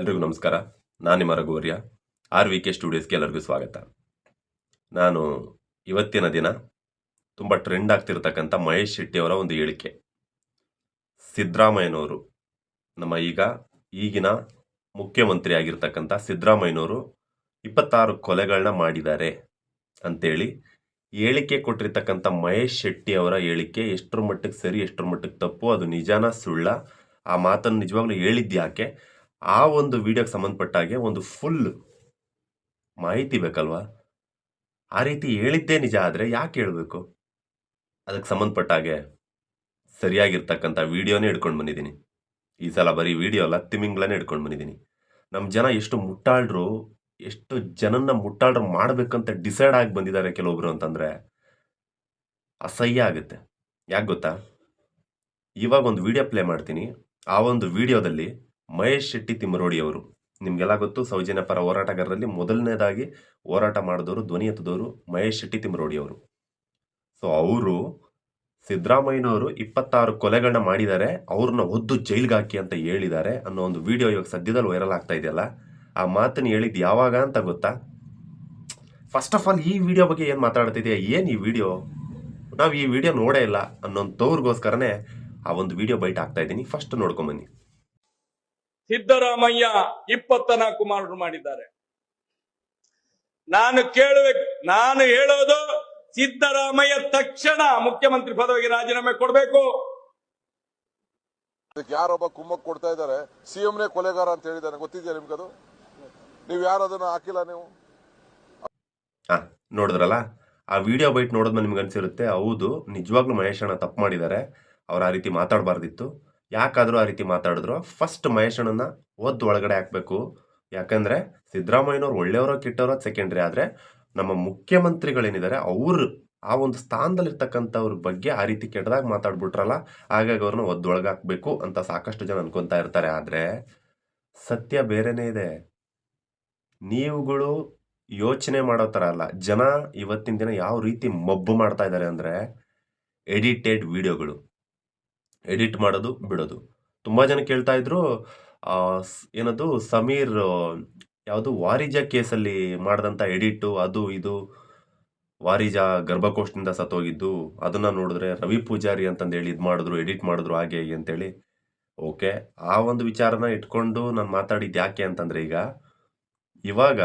ಎಲ್ರಿಗೂ ನಮಸ್ಕಾರ. ನಾನು ನಿಮ್ಮ ರಘುವರ್ಯ. ಆರ್ ವಿ ಕೆ ಸ್ಟುಡಿಯೋಸ್ಗೆ ಎಲ್ಲರಿಗೂ ಸ್ವಾಗತ. ನಾನು ಇವತ್ತಿನ ದಿನ ತುಂಬ ಟ್ರೆಂಡ್ ಆಗ್ತಿರ್ತಕ್ಕಂಥ ಮಹೇಶ್ ಶೆಟ್ಟಿಯವರ ಒಂದು ಹೇಳಿಕೆ. ಸಿದ್ದರಾಮಯ್ಯನವರು, ನಮ್ಮ ಈಗ, ಈಗಿನ ಮುಖ್ಯಮಂತ್ರಿ ಆಗಿರ್ತಕ್ಕಂಥ ಸಿದ್ದರಾಮಯ್ಯನವರು ಇಪ್ಪತ್ತಾರು ಕೊಲೆಗಳನ್ನ ಮಾಡಿದ್ದಾರೆ ಅಂತೇಳಿ ಹೇಳಿಕೆ ಕೊಟ್ಟಿರ್ತಕ್ಕಂಥ ಮಹೇಶ್ ಶೆಟ್ಟಿ ಅವರ ಹೇಳಿಕೆ ಎಷ್ಟರ ಮಟ್ಟಿಗೆ ಸರಿ, ಎಷ್ಟರ ಮಟ್ಟಿಗೆ ತಪ್ಪು, ಅದು ನಿಜಾನ ಸುಳ್ಳ? ಆ ಮಾತನ್ನು ನಿಜವಾಗ್ಲೂ ಹೇಳಿದ್ದು ಯಾಕೆ ಆ ಒಂದು ವಿಡಿಯೋಗೆ ಸಂಬಂಧಪಟ್ಟ ಹಾಗೆ ಒಂದು ಫುಲ್ ಮಾಹಿತಿ ಬೇಕಲ್ವಾ? ಆ ರೀತಿ ಹೇಳಿದ್ದೇ ನಿಜ ಆದರೆ ಯಾಕೆ ಹೇಳಬೇಕು? ಅದಕ್ಕೆ ಸಂಬಂಧಪಟ್ಟ ಹಾಗೆ ಸರಿಯಾಗಿರ್ತಕ್ಕಂಥ ವಿಡಿಯೋನೇ ಹಿಡ್ಕೊಂಡು ಬಂದಿದ್ದೀನಿ. ಈ ಸಲ ಬರೀ ವಿಡಿಯೋ ಅಲ್ಲ, ತಿಮಿಂಗ್ಲನೇ ಹಿಡ್ಕೊಂಡು ಬಂದಿದ್ದೀನಿ. ನಮ್ಮ ಜನ ಎಷ್ಟು ಮುಟ್ಟಾಳ್ರು, ಎಷ್ಟು ಜನನ್ನ ಮುಟ್ಟಾಳ್ರು ಮಾಡಬೇಕಂತ ಡಿಸೈಡ್ ಆಗಿ ಬಂದಿದ್ದಾರೆ ಕೆಲವೊಬ್ರು ಅಂತಂದರೆ ಅಸಹ್ಯ ಆಗುತ್ತೆ. ಯಾಕೆ ಗೊತ್ತಾ? ಇವಾಗ ಒಂದು ವಿಡಿಯೋ ಪ್ಲೇ ಮಾಡ್ತೀನಿ. ಆ ಒಂದು ವಿಡಿಯೋದಲ್ಲಿ ಮಹೇಶ್ ಶೆಟ್ಟಿ ತಿಮ್ಮರೋಡಿ ಅವರು. ನಿಮಗೆಲ್ಲ ಗೊತ್ತು ಸೌಜನ್ಯ ಪರ ಹೋರಾಟಗಾರರಲ್ಲಿ ಮೊದಲನೇದಾಗಿ ಹೋರಾಟ ಮಾಡಿದವರು ಧ್ವನಿ ಎತ್ತದವರು ಮಹೇಶ್ ಶೆಟ್ಟಿ ತಿಮ್ಮರೋಡಿ ಅವರು. ಸೊ ಅವರು ಸಿದ್ದರಾಮಯ್ಯನವರು ಇಪ್ಪತ್ತಾರು ಕೊಲೆಗಳನ್ನ ಮಾಡಿದ್ದಾರೆ, ಅವ್ರನ್ನ ಒದ್ದು ಜೈಲ್ಗೆ ಹಾಕಿ ಅಂತ ಹೇಳಿದ್ದಾರೆ ಅನ್ನೋ ಒಂದು ವಿಡಿಯೋ ಇವಾಗ ಸದ್ಯದಲ್ಲಿ ವೈರಲ್ ಆಗ್ತಾ ಇದೆಯಲ್ಲ, ಆ ಮಾತನ್ನು ಹೇಳಿದ್ದು ಯಾವಾಗ ಅಂತ ಗೊತ್ತಾ? ಫಸ್ಟ್ ಆಫ್ ಆಲ್ ಈ ವಿಡಿಯೋ ಬಗ್ಗೆ ಏನು ಮಾತಾಡ್ತಿದೆಯಾ? ಏನು ಈ ವಿಡಿಯೋ? ನಾವು ಈ ವಿಡಿಯೋ ನೋಡೇ ಇಲ್ಲ ಅನ್ನೋಂಥವ್ರಿಗೋಸ್ಕರನೇ ಆ ಒಂದು ವಿಡಿಯೋ ಬೈಟ್ ಆಗ್ತಾ ಇದ್ದೀನಿ. ಫಸ್ಟ್ ನೋಡ್ಕೊಂಬನ್ನಿ ಸಿದ್ದರಾಮಯ್ಯ ಇಪ್ಪತ್ತ ನಾಲ್ಕು ಮಾರ್ಡರ್ ಮಾಡಿದ್ದಾರೆ. ನಾನು ಕೇಳಬೇಕು ನಾನು ಹೇಳೋದು ಸಿದ್ದರಾಮಯ್ಯ ತಕ್ಷಣ ಮುಖ್ಯಮಂತ್ರಿ ಪದವಿಗೆ ರಾಜೀನಾಮೆ ಕೊಡಬೇಕು. ಅದಕ್ಕೆ ಯಾರೊಬ್ಬ ಕುಮ್ಮಕ್ ಕೊಡ್ತಾ ಇದ್ದಾರೆ. ಸಿಎಂನೇ ಕೊಲೆಗಾರ ಅಂತ ಹೇಳಿದ್ದಾರೆ. ಗೊತ್ತಿದೆಯಾ ನಿಮ್ಗದು ನೀವು ಯಾರು ಅದನ್ನ ಹಾಕಿಲ್ಲ ನೀವು? ಹಾಂ ನೋಡಿದ್ರಲ್ಲ? ಆ ವಿಡಿಯೋ ಬೈಟ್ ನೋಡಿದ್ಮೇಲೆ ನಿಮ್ಗೆ ಅನ್ಸಿರುತ್ತೆ ಹೌದು ನಿಜವಾಗ್ಲೂ ಮಹೇಶ್ ಅಣ್ಣ ತಪ್ಪು ಮಾಡಿದ್ದಾರೆ. ಅವ್ರು ಆ ರೀತಿ ಮಾತಾಡಬಾರ್ದಿತ್ತು. ಯಾಕಾದರೂ ಆ ರೀತಿ ಮಾತಾಡಿದ್ರು. ಫಸ್ಟ್ ಮಹೇಶಣ್ಣನ ಒದ್ದು ಒಳಗಡೆ ಹಾಕಬೇಕು. ಯಾಕಂದರೆ ಸಿದ್ದರಾಮಯ್ಯನವ್ರು ಒಳ್ಳೆಯವರೋ ಕೆಟ್ಟವರೋ ಸೆಕೆಂಡ್ರಿ ಆದರೆ ನಮ್ಮ ಮುಖ್ಯಮಂತ್ರಿಗಳೇನಿದ್ದಾರೆ, ಅವರು ಆ ಒಂದು ಸ್ಥಾನದಲ್ಲಿರ್ತಕ್ಕಂಥವ್ರ ಬಗ್ಗೆ ಆ ರೀತಿ ಕೆಟ್ಟದಾಗ ಮಾತಾಡ್ಬಿಟ್ರಲ್ಲ, ಹಾಗಾಗಿ ಅವ್ರನ್ನ ಒದ್ದೊಳಗೆ ಹಾಕಬೇಕು ಅಂತ ಸಾಕಷ್ಟು ಜನ ಅನ್ಕೊತಾ ಇರ್ತಾರೆ. ಆದರೆ ಸತ್ಯ ಬೇರೆನೇ ಇದೆ. ನೀವುಗಳು ಯೋಚನೆ ಮಾಡೋ ಥರ ಅಲ್ಲ, ಜನ ಇವತ್ತಿನ ದಿನ ಯಾವ ರೀತಿ ಮಬ್ಬು ಮಾಡ್ತಾ ಇದ್ದಾರೆ ಅಂದರೆ ಎಡಿಟೆಡ್ ವಿಡಿಯೋಗಳು ಎಡಿಟ್ ಮಾಡೋದು, ಬಿಡೋದು. ತುಂಬ ಜನ ಕೇಳ್ತಾ ಇದ್ರು ಏನದು, ಸಮೀರ್ ಯಾವುದು ವಾರಿಜ ಕೇಸಲ್ಲಿ ಮಾಡಿದಂಥ ಎಡಿಟು, ಅದು, ಇದು, ವಾರಿಜ ಗರ್ಭಕೋಶದಿಂದ ಸತ್ತೋಗಿದ್ದು, ಅದನ್ನು ನೋಡಿದ್ರೆ ರವಿ ಪೂಜಾರಿ ಅಂತಂದೇಳಿ ಇದು ಮಾಡಿದ್ರು, ಎಡಿಟ್ ಮಾಡಿದ್ರು ಹಾಗೆ ಹೀಗೆ ಅಂತೇಳಿ. ಓಕೆ, ಆ ಒಂದು ವಿಚಾರನ ಇಟ್ಕೊಂಡು ನಾನು ಮಾತಾಡಿದ್ದು ಯಾಕೆ ಅಂತಂದರೆ ಈಗ, ಇವಾಗ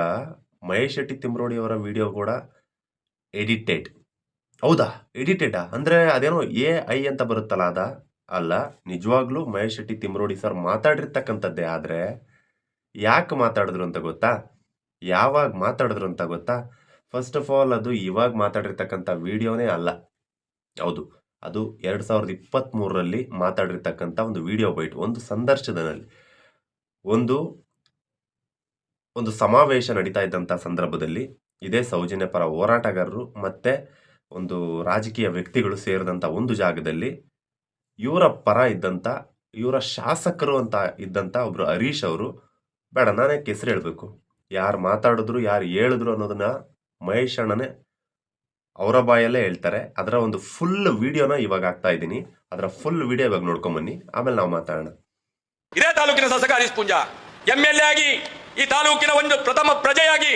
ಮಹೇಶ್ ಶೆಟ್ಟಿ ತಿಮ್ರೋಡಿ ಅವರ ವಿಡಿಯೋ ಕೂಡ ಎಡಿಟೆಡ್. ಹೌದಾ? ಎಡಿಟೆಡಾ? ಅಂದರೆ ಅದೇನೋ ಎ ಐ ಅಂತ ಬರುತ್ತಲ್ಲ ಅದ? ಅಲ್ಲ, ನಿಜವಾಗ್ಲೂ ಮಹೇಶ್ ಶೆಟ್ಟಿ ತಿಮ್ರೋಡಿ ಸರ್ ಮಾತಾಡಿರ್ತಕ್ಕಂಥದ್ದೇ ಆದರೆ ಯಾಕೆ ಮಾತಾಡಿದ್ರು ಅಂತ ಗೊತ್ತಾ? ಯಾವಾಗ ಮಾತಾಡಿದ್ರು ಅಂತ ಗೊತ್ತಾ? ಫಸ್ಟ್ ಆಫ್ ಆಲ್ ಅದು ಇವಾಗ ಮಾತಾಡಿರ್ತಕ್ಕಂಥ ವಿಡಿಯೋನೇ ಅಲ್ಲ. ಹೌದು, ಅದು ಎರಡು ಸಾವಿರದ ಇಪ್ಪತ್ತ್ಮೂರರಲ್ಲಿ ಮಾತಾಡಿರ್ತಕ್ಕಂಥ ಒಂದು ವಿಡಿಯೋ ಬೈಟ್, ಒಂದು ಸಂದರ್ಶನದಲ್ಲಿ. ಒಂದು ಒಂದು ಸಮಾವೇಶ ನಡೀತಾ ಇದ್ದಂಥ ಸಂದರ್ಭದಲ್ಲಿ ಇದೇ ಸೌಜನ್ಯ ಪರ ಹೋರಾಟಗಾರರು ಮತ್ತು ಒಂದು ರಾಜಕೀಯ ವ್ಯಕ್ತಿಗಳು ಸೇರಿದಂಥ ಒಂದು ಜಾಗದಲ್ಲಿ ಇವರ ಪರ ಇದ್ದಂಥ ಇವರ ಶಾಸಕರು ಅಂತ ಇದ್ದಂಥ ಒಬ್ಬರು ಹರೀಶ್ ಅವರು, ಬೇಡ ನಾನೇ ಹೆಸರು ಹೇಳಬೇಕು. ಯಾರು ಮಾತಾಡಿದ್ರು, ಯಾರು ಹೇಳಿದ್ರು ಅನ್ನೋದನ್ನ ಮಹೇಶ್ ಅಣ್ಣನೇ ಅವರ ಬಾಯಲ್ಲೇ ಹೇಳ್ತಾರೆ. ಅದರ ಒಂದು ಫುಲ್ ವಿಡಿಯೋನ ಇವಾಗ ಆಗ್ತಾ ಇದ್ದೀನಿ. ಅದರ ಫುಲ್ ವಿಡಿಯೋ ಇವಾಗ ನೋಡ್ಕೊಂಬನ್ನಿ ಆಮೇಲೆ ನಾವು ಮಾತಾಡೋಣ. ಇದೇ ತಾಲೂಕಿನ ಶಾಸಕ ಹರೀಶ್ ಪುಂಜ. ಎಂ ಎಲ್ ಆಗಿ ಈ ತಾಲೂಕಿನ ಒಂದು ಪ್ರಥಮ ಪ್ರಜೆಯಾಗಿ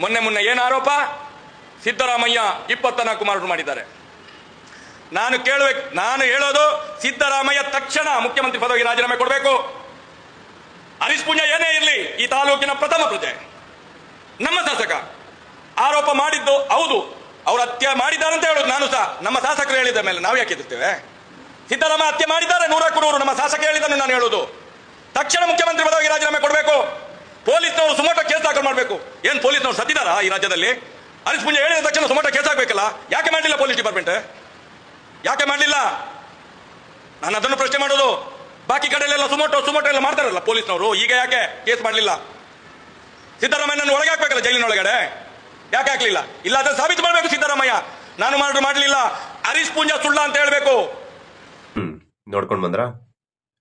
ಮೊನ್ನೆ ಮೊನ್ನೆ ಏನು ಆರೋಪ? ಸಿದ್ದರಾಮಯ್ಯ ಇಪ್ಪತ್ತ ನಾಲ್ಕು ಮಾಡಿದ್ದಾರೆ. ನಾನು ಕೇಳಬೇಕು ನಾನು ಹೇಳೋದು ಸಿದ್ದರಾಮಯ್ಯ ತಕ್ಷಣ ಮುಖ್ಯಮಂತ್ರಿ ಪದವಿಗೆ ರಾಜೀನಾಮೆ ಕೊಡಬೇಕು. ಹರೀಶ್ ಪುಂಜ ಏನೇ ಇರಲಿ, ಈ ತಾಲೂಕಿನ ಪ್ರಥಮ ಪ್ರಜೆ. ನಮ್ಮ ಶಾಸಕ. ಆರೋಪ ಮಾಡಿದ್ದು ಹೌದು, ಅವರು ಹತ್ಯೆ ಮಾಡಿದ್ದಾರೆ ಅಂತ ಹೇಳೋದು ನಾನು ಸಹ. ನಮ್ಮ ಶಾಸಕರು ಹೇಳಿದ ಮೇಲೆ ನಾವು ಯಾಕೆ ಎದುರ್ತೇವೆ? ಸಿದ್ದರಾಮಯ್ಯ ಹತ್ಯೆ ಮಾಡಿದ್ದಾರೆ, ನೂರಕ್ಕೂ ನೂರು ನಮ್ಮ ಶಾಸಕ ಹೇಳಿದ್ದನ್ನು ನಾನು ಹೇಳೋದು. ತಕ್ಷಣ ಮುಖ್ಯಮಂತ್ರಿ ಪದವಿಗೆ ರಾಜೀನಾಮೆ ಕೊಡಬೇಕು. ಪೊಲೀಸ್ನವರು ಸುಮೋಟ ಕೇಸ್ ದಾಖಲು ಮಾಡಬೇಕು. ಏನು ಪೊಲೀಸ್ನವರು ಸತ್ತಿದಾರಾ ಈ ರಾಜ್ಯದಲ್ಲಿ? ಹರೀಶ್ ಹೇಳಿದ ತಕ್ಷಣ ಸುಮೋಟ ಕೇಸ್ ಆಗಬೇಕಲ್ಲ ಯಾಕೆ ಮಾಡಲಿಲ್ಲ ಪೊಲೀಸ್ ಡಿಪಾರ್ಟ್ಮೆಂಟ್? ಯಾಕೆ ಮಾಡಲಿಲ್ಲ? ನಾನು ಅದನ್ನು ಪ್ರಶ್ನೆ ಮಾಡೋದು. ಬಾಕಿ ಕಡೆಯಲ್ಲೆಲ್ಲ ಸುಮೋಟೋ ಸುಮೋಟೋ ಎಲ್ಲ ಮಾಡ್ತಾರಲ್ಲ ಪೊಲೀಸ್ನವರು. ಈಗ ಯಾಕೆ ಕೇಸ್ ಮಾಡಲಿಲ್ಲ? ಸಿದ್ದರಾಮಯ್ಯನನ್ನು ಒಳಗೆ ಹಾಕ್ಬೇಕಲ್ಲ ಜೈಲಿನೊಳಗಡೆ? ಯಾಕೆ ಹಾಕಲಿಲ್ಲ? ಇಲ್ಲ ಅದನ್ನು ಸಾಬೀತು ಮಾಡಬೇಕು ಸಿದ್ದರಾಮಯ್ಯ. ನಾನು ಮಾಡ್ರು ಮಾಡಲಿಲ್ಲ. ಹರೀಶ್ ಪೂಂಜಾ ಸುಳ್ಳ ಅಂತ ಹೇಳಬೇಕು. ನೋಡ್ಕೊಂಡು ಬಂದ್ರಾ?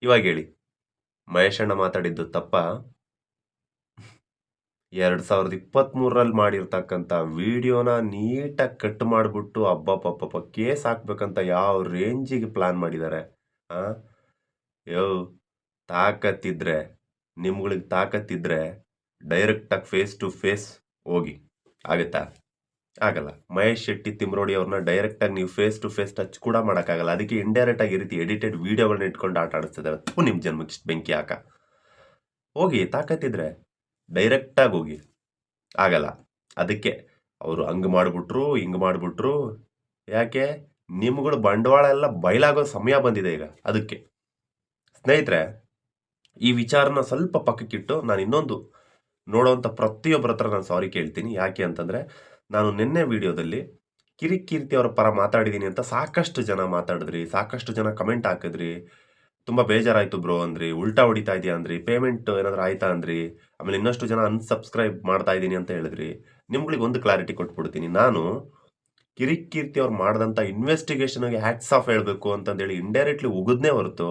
ಇವಾಗ ಹೇಳಿ. ಮಹೇಶಣ್ಣ ಮಾತಾಡಿದ್ದು ತಪ್ಪ. ಎರಡು ಸಾವಿರದ ಇಪ್ಪತ್ತ್ಮೂರರಲ್ಲಿ ಮಾಡಿರ್ತಕ್ಕಂಥ ವಿಡಿಯೋನ ನೀಟಾಗಿ ಕಟ್ ಮಾಡಿಬಿಟ್ಟು ಅಬ್ಬಪ್ಪಪ್ಪ ಕೇಸ್ ಹಾಕ್ಬೇಕಂತ ಯಾವ ರೇಂಜಿಗೆ ಪ್ಲಾನ್ ಮಾಡಿದ್ದಾರೆ ಹಾಂ ಯೋ, ತಾಕತ್ತಿದ್ರೆ, ನಿಮ್ಗಳಿಗೆ ತಾಕತ್ತಿದ್ರೆ ಡೈರೆಕ್ಟಾಗಿ ಫೇಸ್ ಟು ಫೇಸ್ ಹೋಗಿ. ಆಗುತ್ತಾ? ಆಗಲ್ಲ. ಮಹೇಶ್ ಶೆಟ್ಟಿ ತಿಮ್ರೋಡಿ ಅವ್ರನ್ನ ಡೈರೆಕ್ಟಾಗಿ ನೀವು ಫೇಸ್ ಟು ಫೇಸ್ ಟಚ್ ಕೂಡ ಮಾಡೋಕ್ಕಾಗಲ್ಲ. ಅದಕ್ಕೆ ಇಂಡೈರೆಕ್ಟ್ ಆಗಿ ಈ ರೀತಿ ಎಡಿಟೆಡ್ ವೀಡಿಯೋಗಳನ್ನ ಇಟ್ಕೊಂಡು ಆಟ ಆಡಿಸ್ತಿದ್ದಾರೆ. ನಿಮ್ಮ ಜನ್ಮಕ್ಕೆ ಬೆಂಕಿ ಹಾಕ. ಹೋಗಿ, ತಾಕತ್ತಿದ್ರೆ. ಡೈರೆಕ್ಟಾಗಿ ಹೋಗಿ. ಆಗಲ್ಲ. ಅದಕ್ಕೆ ಅವರು ಹಂಗೆ ಮಾಡಿಬಿಟ್ರು, ಹಿಂಗೆ ಮಾಡಿಬಿಟ್ರು. ಯಾಕೆ? ನಿಮ್ಗಳು ಬಂಡವಾಳ ಎಲ್ಲ ಬಯಲಾಗೋ ಸಮಯ ಬಂದಿದೆ ಈಗ. ಅದಕ್ಕೆ. ಸ್ನೇಹಿತರೆ, ಈ ವಿಚಾರನ ಸ್ವಲ್ಪ ಪಕ್ಕಕ್ಕಿಟ್ಟು ನಾನು ಇನ್ನೊಂದು ನೋಡೋವಂಥ ಪ್ರತಿಯೊಬ್ಬರ ಹತ್ರ ನಾನು ಸಾರಿ ಕೇಳ್ತೀನಿ. ಯಾಕೆ ಅಂತಂದರೆ, ನಾನು ನಿನ್ನೆ ವಿಡಿಯೋದಲ್ಲಿ ಕಿರಿಕೀರ್ತಿ ಅವರ ಪರ ಮಾತಾಡಿದ್ದೀನಿ ಅಂತ ಸಾಕಷ್ಟು ಜನ ಮಾತಾಡಿದ್ರಿ, ಸಾಕಷ್ಟು ಜನ ಕಮೆಂಟ್ ಹಾಕಿದ್ರಿ. ತುಂಬ ಬೇಜಾರಾಯಿತು ಬ್ರೋ ಅಂದ್ರಿ, ಉಲ್ಟಾ ಹೊಡಿತಾ ಇದೆಯಾ ಅಂದ್ರಿ ಪೇಮೆಂಟ್ ಏನಾದರೂ ಆಯ್ತಾ ಅಂದ್ರಿ? ಆಮೇಲೆ ಇನ್ನಷ್ಟು ಜನ ಅನ್ಸಬ್ಸ್ಕ್ರೈಬ್ ಮಾಡ್ತಾ ಇದ್ದೀನಿ ಅಂತ ಹೇಳಿದ್ರಿ, ನಿಮ್ಗಳಿಗೆ ಒಂದು ಕ್ಲಾರಿಟಿ ಕೊಟ್ಬಿಡ್ತೀನಿ. ನಾನು ಕಿರಿಕೀರ್ತಿ ಅವ್ರು ಮಾಡಿದಂಥ ಇನ್ವೆಸ್ಟಿಗೇಷನ್ಗೆ ಹ್ಯಾಟ್ಸ್ ಆಫ್ ಹೇಳಬೇಕು ಅಂತಂದೇಳಿ ಇಂಡೈರೆಕ್ಟ್ಲಿ ಉಗಿದ್ನೇ ಹೊರತು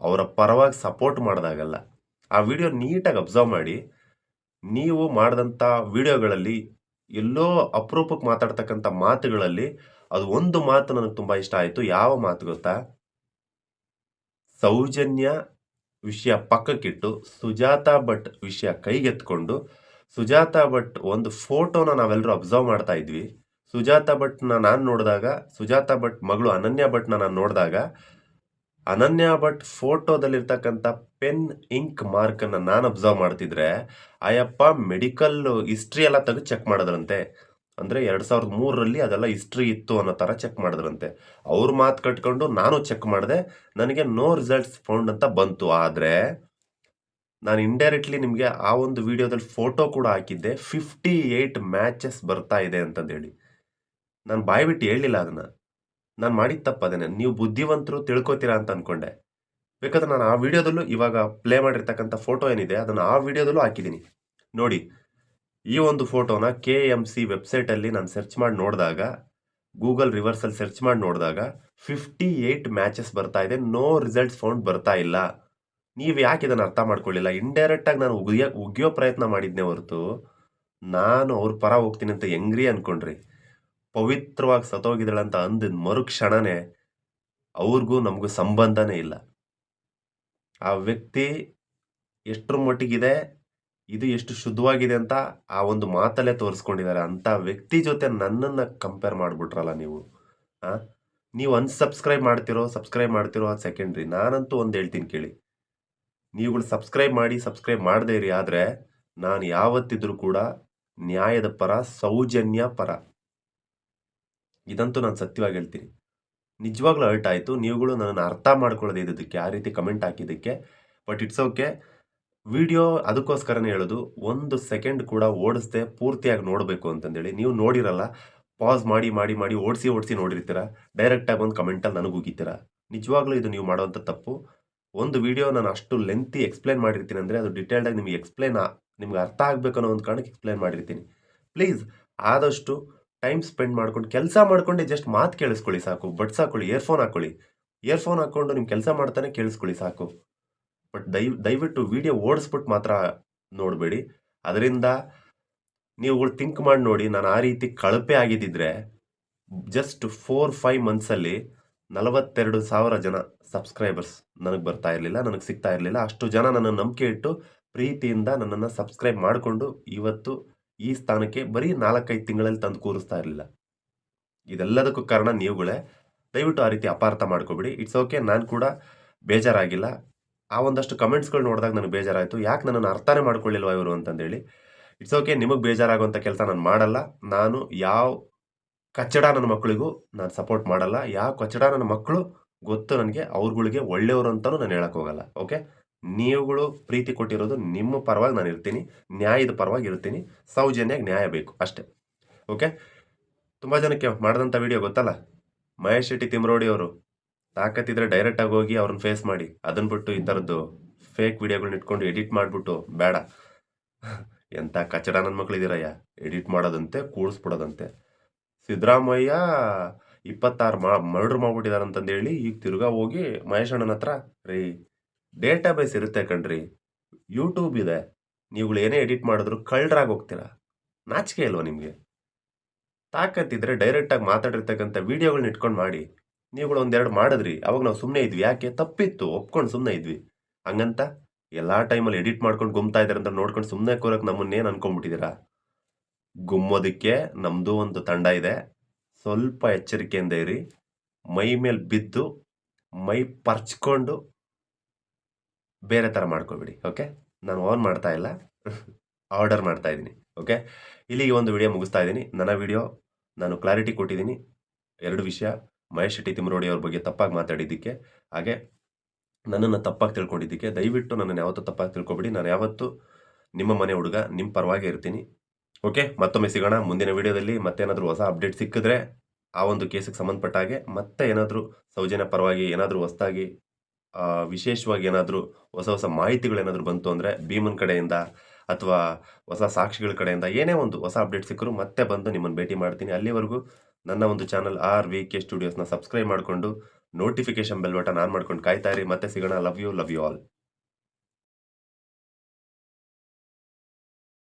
ಅವರ ಪರವಾಗಿ ಸಪೋರ್ಟ್ ಮಾಡಿದಾಗಲ್ಲ. ಆ ವಿಡಿಯೋ ನೀಟಾಗಿ ಅಬ್ಸರ್ವ್ ಮಾಡಿ, ನೀವು ಮಾಡಿದಂಥ ವಿಡಿಯೋಗಳಲ್ಲಿ ಎಲ್ಲೋ ಅಪರೂಪಕ್ಕೆ ಮಾತಾಡ್ತಕ್ಕಂಥ ಮಾತುಗಳಲ್ಲಿ ಅದು ಒಂದು ಮಾತು ನನಗೆ ತುಂಬ ಇಷ್ಟ ಆಯಿತು. ಯಾವ ಮಾತು ಗೊತ್ತಾ? ಸೌಜನ್ಯ ವಿಷಯ ಪಕ್ಕಕ್ಕಿಟ್ಟು ಸುಜಾತಾ ಭಟ್ ವಿಷಯ ಕೈಗೆತ್ಕೊಂಡು, ಸುಜಾತಾ ಭಟ್ ಒಂದು ಫೋಟೋನ ನಾವೆಲ್ಲರೂ ಅಬ್ಸರ್ವ್ ಮಾಡ್ತಾ ಇದ್ವಿ. ಸುಜಾತಾ ಭಟ್ನ ನಾನು ನೋಡಿದಾಗ, ಸುಜಾತಾ ಭಟ್ ಮಗಳು ಅನನ್ಯ ಭಟ್ನ ನಾನು ನೋಡಿದಾಗ, ಅನನ್ಯ ಭಟ್ ಫೋಟೋದಲ್ಲಿರ್ತಕ್ಕಂಥ ಪೆನ್, ಇಂಕ್ ಮಾರ್ಕನ್ನು ನಾನು ಅಬ್ಸರ್ವ್ ಮಾಡ್ತಿದ್ರೆ ಆಯಪ್ಪ ಮೆಡಿಕಲ್ ಹಿಸ್ಟ್ರಿ ಎಲ್ಲ ತೆಗೆದು ಚೆಕ್ ಮಾಡಿದ್ರಂತೆ. ಅಂದರೆ ಎರಡು ಸಾವಿರದ ಮೂರರಲ್ಲಿ ಅದೆಲ್ಲ ಹಿಸ್ಟ್ರಿ ಇತ್ತು ಅನ್ನೋ ಥರ ಚೆಕ್ ಮಾಡಿದ್ರಂತೆ. ಅವ್ರ ಮಾತು ಕಟ್ಕೊಂಡು ನಾನು ಚೆಕ್ ಮಾಡಿದೆ, ನನಗೆ ನೋ ರಿಸಲ್ಟ್ಸ್ ಫೌಂಡ್ ಅಂತ ಬಂತು. ಆದರೆ ನಾನು ಇಂಡೈರೆಕ್ಟ್ಲಿ ನಿಮಗೆ ಆ ಒಂದು ವಿಡಿಯೋದಲ್ಲಿ ಫೋಟೋ ಕೂಡ ಹಾಕಿದ್ದೆ. ಫಿಫ್ಟಿ ಏಯ್ಟ್ ಮ್ಯಾಚಸ್ ಬರ್ತಾ ಇದೆ ಅಂತಂದೇಳಿ ನಾನು ಬಾಯ್ಬಿಟ್ಟು ಹೇಳಿಲ್ಲ ಅದನ್ನು. ನಾನು ಮಾಡಿದ ತಪ್ಪು ಅದೇನೆ ನೀವು ಬುದ್ಧಿವಂತರು ತಿಳ್ಕೊತೀರಾ ಅಂತ ಅಂದ್ಕೊಂಡೆ ಬೇಕಾದ್ರೆ ನಾನು ಆ ವಿಡಿಯೋದಲ್ಲೂ ಇವಾಗ ಪ್ಲೇ ಮಾಡಿರ್ತಕ್ಕಂಥ ಫೋಟೋ ಏನಿದೆ, ಅದನ್ನು ಆ ವಿಡಿಯೋದಲ್ಲೂ ಹಾಕಿದ್ದೀನಿ ನೋಡಿ ಈ ಒಂದು ಫೋಟೋನ ಕೆ ಎಂ ಸಿ ವೆಬ್ಸೈಟಲ್ಲಿ ನಾನು ಸರ್ಚ್ ಮಾಡಿ ನೋಡಿದಾಗ ಗೂಗಲ್ ರಿವರ್ಸಲ್ಲಿ ಸರ್ಚ್ ಮಾಡಿ ನೋಡಿದಾಗ ಫಿಫ್ಟಿ ಏಯ್ಟ್ ಮ್ಯಾಚಸ್ ಬರ್ತಾ ಇದೆ ನೋ ರಿಸಲ್ಟ್ಸ್ ಫೌಂಡ್ ಬರ್ತಾ ಇಲ್ಲ. ನೀವು ಯಾಕೆ ಇದನ್ನು ಅರ್ಥ ಮಾಡ್ಕೊಳ್ಳಿಲ್ಲ? ಇಂಡೈರೆಕ್ಟಾಗಿ ನಾನು ಉಗಿಯ, ಉಗಿಯೋ ಪ್ರಯತ್ನ ಮಾಡಿದ್ನೇ ಹೊರತು, ನಾನು ಅವ್ರ ಪರ ಹೋಗ್ತೀನಿ ಅಂತ ಹೆಂಗ್ರಿ ಅನ್ಕೊಂಡ್ರಿ? ಪವಿತ್ರವಾಗಿ ಸತ್ತೋಗಿದ್ದಾಳಂತ ಅಂದಿದ ಮರುಕ್ಷಣನೇ ಅವ್ರಿಗೂ ನಮಗೂ ಸಂಬಂಧನೇ ಇಲ್ಲ. ಆ ವ್ಯಕ್ತಿ ಎಷ್ಟರ ಮಟ್ಟಿಗಿದೆ? ಇದು ಎಷ್ಟು ಶುದ್ಧವಾಗಿದೆ ಅಂತ ಆ ಒಂದು ಮಾತಲ್ಲೇ ತೋರಿಸ್ಕೊಂಡಿದ್ದಾರೆ. ಅಂಥ ವ್ಯಕ್ತಿ ಜೊತೆ ನನ್ನನ್ನು ಕಂಪೇರ್ ಮಾಡಿಬಿಟ್ರಲ್ಲ ನೀವು. ಆ? ನೀವು ಅನ್ಸಬ್ಸ್ಕ್ರೈಬ್ ಮಾಡ್ತಿರೋ ಸಬ್ಸ್ಕ್ರೈಬ್ ಮಾಡ್ತಿರೋ ಅದು ಸೆಕೆಂಡ್ರಿ ನಾನಂತೂ ಒಂದು ಹೇಳ್ತೀನಿ ಕೇಳಿ. ನೀವುಗಳು ಸಬ್ಸ್ಕ್ರೈಬ್ ಮಾಡಿ ಸಬ್ಸ್ಕ್ರೈಬ್ ಮಾಡದೇ ಇರಿ. ಆದರೆ ನಾನು ಯಾವತ್ತಿದ್ರೂ ಕೂಡ ನ್ಯಾಯದ ಪರ, ಸೌಜನ್ಯ ಪರ. ಇದಂತೂ ನಾನು ಸತ್ಯವಾಗಿ ಹೇಳ್ತೀನಿ. ನಿಜವಾಗ್ಲೂ ಅಲ್ಟ್ ಆಯಿತು. ನೀವುಗಳು ನನ್ನನ್ನು ಅರ್ಥ ಮಾಡ್ಕೊಳ್ಳೋದೇ ಇದ್ದಕ್ಕೆ ಆ ರೀತಿ ಕಮೆಂಟ್ ಹಾಕಿದ್ದಕ್ಕೆ. ಬಟ್ ಇಟ್ಸ್ ಓಕೆ ವಿಡಿಯೋ ಅದಕ್ಕೋಸ್ಕರನೇ ಹೇಳೋದು, ಒಂದು ಸೆಕೆಂಡ್ ಕೂಡ ಓಡಿಸ್ದೆ ಪೂರ್ತಿಯಾಗಿ ನೋಡಬೇಕು ಅಂತಂದೇಳಿ. ನೀವು ನೋಡಿರಲ್ಲ, ಪಾಸ್ ಮಾಡಿ ಮಾಡಿ ಮಾಡಿ ಓಡಿಸಿ ಓಡಿಸಿ ನೋಡಿರ್ತೀರ. ಡೈರೆಕ್ಟಾಗಿ ಒಂದು ಕಮೆಂಟಲ್ಲಿ ನನಗೆ ಹೋಗಿತ್ತೀರ ನಿಜವಾಗ್ಲೂ ಇದು ನೀವು ಮಾಡುವಂಥ ತಪ್ಪು. ಒಂದು ವಿಡಿಯೋ ನಾನು ಅಷ್ಟು ಲೆಂತಿ ಎಕ್ಸ್ಪ್ಲೈನ್ ಮಾಡಿರ್ತೀನಿ ಅಂದರೆ ಅದು ಡಿಟೇಲ್ಡಾಗಿ ನಿಮಗೆ ಎಕ್ಸ್ಪ್ಲೈನ್ ನಿಮ್ಗೆ ಅರ್ಥ ಆಗಬೇಕು ಅನ್ನೋ ಒಂದು ಕಾರಣಕ್ಕೆ ಎಕ್ಸ್ಪ್ಲೈನ್ ಮಾಡಿರ್ತೀನಿ. ಪ್ಲೀಸ್ ಆದಷ್ಟು ಟೈಮ್ ಸ್ಪೆಂಡ್ ಮಾಡ್ಕೊಂಡು, ಕೆಲಸ ಮಾಡ್ಕೊಂಡೆ ಜಸ್ಟ್ ಮಾತು ಕೇಳಿಸ್ಕೊಳ್ಳಿ ಸಾಕು. ಬಡ್ಸ್ ಹಾಕೊಳ್ಳಿ ಇಯರ್ಫೋನ್ ಹಾಕೊಳ್ಳಿ. ಇಯರ್ಫೋನ್ ಹಾಕ್ಕೊಂಡು ನಿಮ್ಮ ಕೆಲಸ ಮಾಡ್ತಾನೆ ಕೇಳಿಸ್ಕೊಳ್ಳಿ ಸಾಕು. ಬಟ್ ದಯ ದಯವಿಟ್ಟು ವಿಡಿಯೋ ಓಡಿಸ್ಬಿಟ್ಟು ಮಾತ್ರ ನೋಡಬೇಡಿ. ಅದರಿಂದ ನೀವುಗಳು ಥಿಂಕ್ ಮಾಡಿ ನೋಡಿ, ನಾನು ಆ ರೀತಿ ಕಳಪೆ ಆಗಿದ್ದಿದ್ರೆ ಜಸ್ಟ್ ಫೋರ್ ಫೈವ್ ಮಂತ್ಸಲ್ಲಿ ನಲವತ್ತೆರಡು ಸಾವಿರ ಜನ ಸಬ್ಸ್ಕ್ರೈಬರ್ಸ್ ನನಗೆ ಬರ್ತಾ ಇರಲಿಲ್ಲ, ನನಗೆ ಸಿಗ್ತಾ ಇರಲಿಲ್ಲ. ಅಷ್ಟು ಜನ ನನ್ನ ನಂಬಿಕೆ ಇಟ್ಟು ಪ್ರೀತಿಯಿಂದ ನನ್ನನ್ನು ಸಬ್ಸ್ಕ್ರೈಬ್ ಮಾಡಿಕೊಂಡು ಇವತ್ತು ಈ ಸ್ಥಾನಕ್ಕೆ ಬರೀ ನಾಲ್ಕೈದು ತಿಂಗಳಲ್ಲಿ ತಂದು ಕೂರಿಸ್ತಾ ಇರಲಿಲ್ಲ. ಇದೆಲ್ಲದಕ್ಕೂ ಕಾರಣ ನೀವುಗಳೇ. ದಯವಿಟ್ಟು ಆ ರೀತಿ ಅಪಾರ್ಥ ಮಾಡ್ಕೊಬಿಡಿ. ಇಟ್ಸ್ ಓಕೆ ನಾನು ಕೂಡ ಬೇಜಾರಾಗಿಲ್ಲ. ಆ ಒಂದಷ್ಟು ಕಮೆಂಟ್ಸ್ಗಳು ನೋಡಿದಾಗ ನನಗೆ ಬೇಜಾರಾಯಿತು. ಯಾಕೆ ನನ್ನನ್ನು ಅರ್ಥನೇ ಮಾಡ್ಕೊಳ್ಳಿಲ್ವ ಇವರು ಅಂತಂದೇಳಿ, ಇಟ್ಸ್ ಓಕೆ, ನಿಮಗೆ ಬೇಜಾರಾಗುವಂಥ ಕೆಲಸ ನಾನು ಮಾಡಲ್ಲ. ನಾನು ಯಾವ ಕಚ್ಚಡ ನನ್ನ ಮಕ್ಕಳಿಗೂ ನಾನು ಸಪೋರ್ಟ್ ಮಾಡಲ್ಲ. ಯಾವ ಕಚ್ಚಡ ನನ್ನ ಮಕ್ಕಳು ಗೊತ್ತು ನನಗೆ, ಅವ್ರುಗಳಿಗೆ ಒಳ್ಳೆಯವರು ಅಂತಲೂ ನಾನು ಹೇಳಕ್ಕೆ ಹೋಗಲ್ಲ. ಓಕೆ? ನೀವುಗಳು ಪ್ರೀತಿ ಕೊಟ್ಟಿರೋದು ನಿಮ್ಮ ಪರವಾಗಿ ನಾನು ಇರ್ತೀನಿ. ನ್ಯಾಯದ ಪರವಾಗಿ ಇರ್ತೀನಿ. ಸೌಜನ್ಯಾಗಿ ನ್ಯಾಯ ಬೇಕು ಅಷ್ಟೇ. ಓಕೆ? ತುಂಬ ಜನಕ್ಕೆ ಮಾಡಿದಂಥ ವಿಡಿಯೋ ಗೊತ್ತಲ್ಲ? ಮಹೇಶ್ ಶೆಟ್ಟಿ ತಿಮ್ರೋಡಿ ಅವರು. ತಾಕತ್ತಿದ್ರೆ ಡೈರೆಕ್ಟಾಗಿ ಹೋಗಿ ಅವ್ರನ್ನ ಫೇಸ್ ಮಾಡಿ. ಅದನ್ನ ಬಿಟ್ಟು ಈ ಥರದ್ದು ಫೇಕ್ ವಿಡಿಯೋಗಳನ್ನ ಇಟ್ಕೊಂಡು ಎಡಿಟ್ ಮಾಡ್ಬಿಟ್ಟು ಬೇಡ. ಎಂಥ ಕಚಡ ನನ್ನ ಮಕ್ಕಳಿದ್ದೀರಯ್ಯ ಎಡಿಟ್ ಮಾಡೋದಂತೆ, ಕೂಡಿಸ್ಬಿಡೋದಂತೆ. ಸಿದ್ದರಾಮಯ್ಯ ಇಪ್ಪತ್ತಾರು ಮಾ ಮರ್ಡ್ರ್ ಮಾಡ್ಬಿಟ್ಟಿದ್ದಾರೆ ಅಂತಂದೇಳಿ ಈಗ ತಿರ್ಗಾ ಹೋಗಿ ಮಹೇಶ್ ಅಣ್ಣನ ಹತ್ರ, ರೀ ಡೇಟಾ ಬೇಸ್ ಇರುತ್ತೆ ಕಣ್ರಿ. ಯೂಟ್ಯೂಬ್ ಇದೆ. ನೀವುಗಳು ಏನೇ ಎಡಿಟ್ ಮಾಡಿದ್ರು ಕಳ್ಳರಾಗಿ ಹೋಗ್ತೀರಾ? ನಾಚಿಕೆ ಅಲ್ವಾ ನಿಮಗೆ? ತಾಕತ್ತಿದ್ರೆ ಡೈರೆಕ್ಟಾಗಿ ಮಾತಾಡಿರ್ತಕ್ಕಂಥ ವೀಡಿಯೋಗಳನ್ನ ಇಟ್ಕೊಂಡು ಮಾಡಿ. ನೀವುಗಳು ಒಂದೆರಡು ಮಾಡಿದ್ರಿ. ಅವಾಗ ನಾವು ಸುಮ್ಮನೆ ಇದ್ವಿ. ಯಾಕೆ? ತಪ್ಪಿತ್ತು. ಒಪ್ಕೊಂಡು ಸುಮ್ಮನೆ ಇದ್ವಿ. ಹಂಗಂತ ಎಲ್ಲ ಟೈಮಲ್ಲಿ ಎಡಿಟ್ ಮಾಡ್ಕೊಂಡು ಗುಮ್ತಾ ಇದ್ದಾರೆ ಅಂತ ನೋಡ್ಕೊಂಡು ಸುಮ್ಮನೆ ಕೂರಕ್ಕೆ ನಮ್ಮನ್ನೇನು ಅನ್ಕೊಂಡ್ಬಿಟ್ಟಿದ್ದೀರಾ? ಗುಮ್ಮೋದಕ್ಕೆ ನಮ್ಮದು ಒಂದು ತಂಡ ಇದೆ. ಸ್ವಲ್ಪ ಎಚ್ಚರಿಕೆಯಿಂದ ಇರಿ. ಮೈ ಮೇಲೆ ಬಿದ್ದು, ಮೈ ಪರ್ಚ್ಕೊಂಡು ಬೇರೆ ಥರ ಮಾಡ್ಕೊಬಿಡಿ. ಓಕೆ? ನಾನು ಓನ್ ಮಾಡ್ತಾ ಇಲ್ಲ. ಆರ್ಡರ್ ಮಾಡ್ತಾ ಇದ್ದೀನಿ. ಓಕೆ? ಇಲ್ಲಿಗೆ ಒಂದು ವಿಡಿಯೋ ಮುಗಿಸ್ತಾ ಇದ್ದೀನಿ. ನನ್ನ ವಿಡಿಯೋ, ನಾನು ಕ್ಲಾರಿಟಿ ಕೊಟ್ಟಿದ್ದೀನಿ. ಎರಡು ವಿಷಯ. ಮಹೇಶ್ ಶೆಟ್ಟಿ ತಿಮ್ಮರೋಡಿ ಅವ್ರ ಬಗ್ಗೆ ತಪ್ಪಾಗಿ ಮಾತಾಡಿದ್ದಕ್ಕೆ, ಹಾಗೆ ನನ್ನನ್ನು ತಪ್ಪಾಗಿ ತಿಳ್ಕೊಂಡಿದ್ದಕ್ಕೆ, ದಯವಿಟ್ಟು ನನ್ನನ್ನು ಯಾವತ್ತೂ ತಪ್ಪಾಗಿ ತಿಳ್ಕೊಬೇಡಿ. ನಾನು ಯಾವತ್ತೂ ನಿಮ್ಮ ಮನೆ ಹುಡುಗ ನಿಮ್ಮ ಪರವಾಗಿ ಇರ್ತೀನಿ. ಓಕೆ, ಮತ್ತೊಮ್ಮೆ ಸಿಗೋಣ ಮುಂದಿನ ವಿಡಿಯೋದಲ್ಲಿ. ಮತ್ತೇನಾದರೂ ಹೊಸ ಅಪ್ಡೇಟ್ ಸಿಕ್ಕಿದ್ರೆ ಆ ಒಂದು ಕೇಸಿಗೆ ಸಂಬಂಧಪಟ್ಟ ಹಾಗೆ ಮತ್ತೆ ಏನಾದರೂ ಸೌಜನ್ಯ ಪರವಾಗಿ ಏನಾದರೂ ಹೊಸದಾಗಿ ವಿಶೇಷವಾಗಿ ಏನಾದರೂ ಹೊಸ ಹೊಸ ಮಾಹಿತಿಗಳೇನಾದರೂ ಬಂತು ಅಂದರೆ ಭೀಮನ್ ಕಡೆಯಿಂದ ಅಥವಾ ಹೊಸ ಸಾಕ್ಷಿಗಳ ಕಡೆಯಿಂದ ಏನೇ ಒಂದು ಹೊಸ ಅಪ್ಡೇಟ್ ಸಿಕ್ಕರೂ ಮತ್ತೆ ಬಂದು ನಿಮ್ಮನ್ನು ಭೇಟಿ ಮಾಡ್ತೀನಿ. ಅಲ್ಲಿವರೆಗೂ ನನ್ನ ಒಂದು ಚಾನಲ್ ಆರ್ ವಿ ಕೆ ಸ್ಟುಡಿಯೋಸ್ನ ಸಬ್ಸ್ಕ್ರೈಬ್ ಮಾಡಿಕೊಂಡು ನೋಟಿಫಿಕೇಶನ್ ಬೆಲ್ ಬಟನ್ ಆನ್ ಮಾಡ್ಕೊಂಡು ಕಾಯ್ತಾ ಇರಿ. ಮತ್ತೆ ಸಿಗೋಣ. Love you love you all